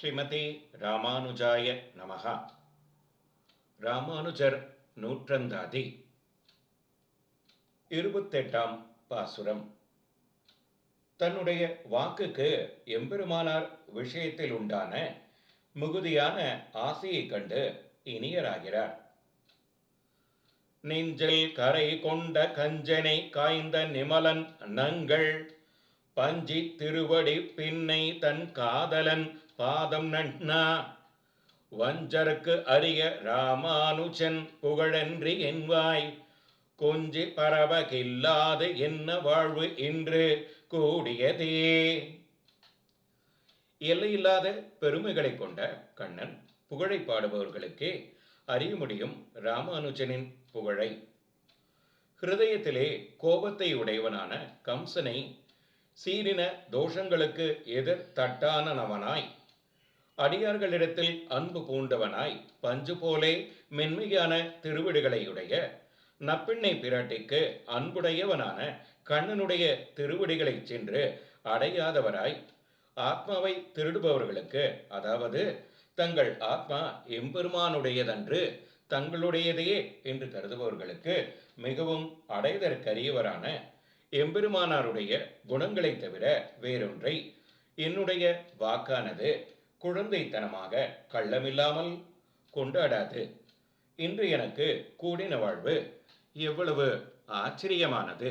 ஸ்ரீமதி ராமானுஜாய நமகா ராமானுஜர் நூற்றந்தாதி. இருபத்தெட்டாம் பாசுரம். தன்னுடைய வாக்குக்கு எம்பெருமானார் விஷயத்தில் உண்டான மிகுதியான ஆசையைக் கண்டு இனியராகிறார். நெஞ்சில் கரை கொண்ட கஞ்சனை காய்ந்த நிமலன் நங்கள் பஞ்சி திருவடி பின்னை தன் காதலன் பாதம் நன்னா. வஞ்சருக்கு அரிய ராமானுஜன் புகழன்றி என்வாய். கொஞ்சி பரவகில்லாது என்ன வாழ்வு இன்று கூடியதே. எல்லையில்லாத பெருமைகளை கொண்ட கண்ணன் புகழை பாடுபவர்களுக்கே அறிய முடியும் ராமானுஜனின் புகழை. ஹிருதயத்திலே கோபத்தை உடையவனான கம்சனை சீரின தோஷங்களுக்கு எதிர் தட்டானவனாய் அடியார்களிடத்தில் அன்பு பூண்டவனாய் பஞ்சு போலே மென்மையான திருவிடுகளையுடைய நப்பிண்ணை பிராட்டிக்கு அன்புடையவனான கண்ணனுடைய திருவிடிகளைச் சென்று அடையாதவராய் ஆத்மாவை திருடுபவர்களுக்கு அதாவது தங்கள் ஆத்மா எம்பெருமானுடையதன்று தங்களுடையதையே என்று கருதுபவர்களுக்கு மிகவும் அடைதற்கரியவரான எம்பெருமானாருடைய குணங்களைத் தவிர வேறொன்றை. என்னுடைய வாக்கானது குழந்தைத்தனமாக கள்ளமில்லாமல் கொண்டாடாது. இன்று எனக்கு கூடின வாழ்வு எவ்வளவு ஆச்சரியமானது.